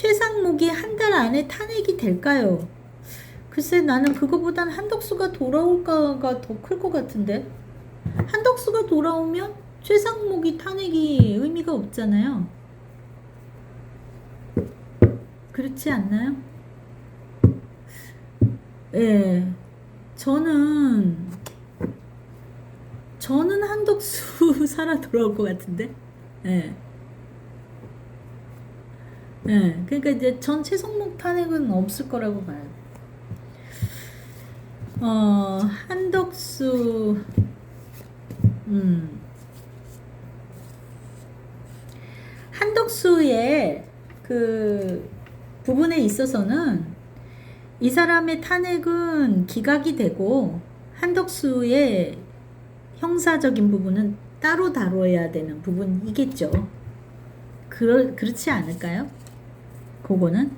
최상목이 한 달 안에 탄핵이 될까요? 글쎄 나는 그거보단 한덕수가 돌아올까가 더 클 것 같은데 한덕수가 돌아오면 최상목이 탄핵이 의미가 없잖아요. 그렇지 않나요? 예. 저는 저는 한덕수 살아 돌아올 것 같은데. 예. 예. 그러니까 이제 전 최성목 탄핵은 없을 거라고 봐요. 어, 한덕수 음. 한덕수의 그 부분에 있어서는 이 사람의 탄핵은 기각이 되고 한덕수의 형사적인 부분은 따로 다뤄야 되는 부분이겠죠. 그러, 그렇지 않을까요? 그거는?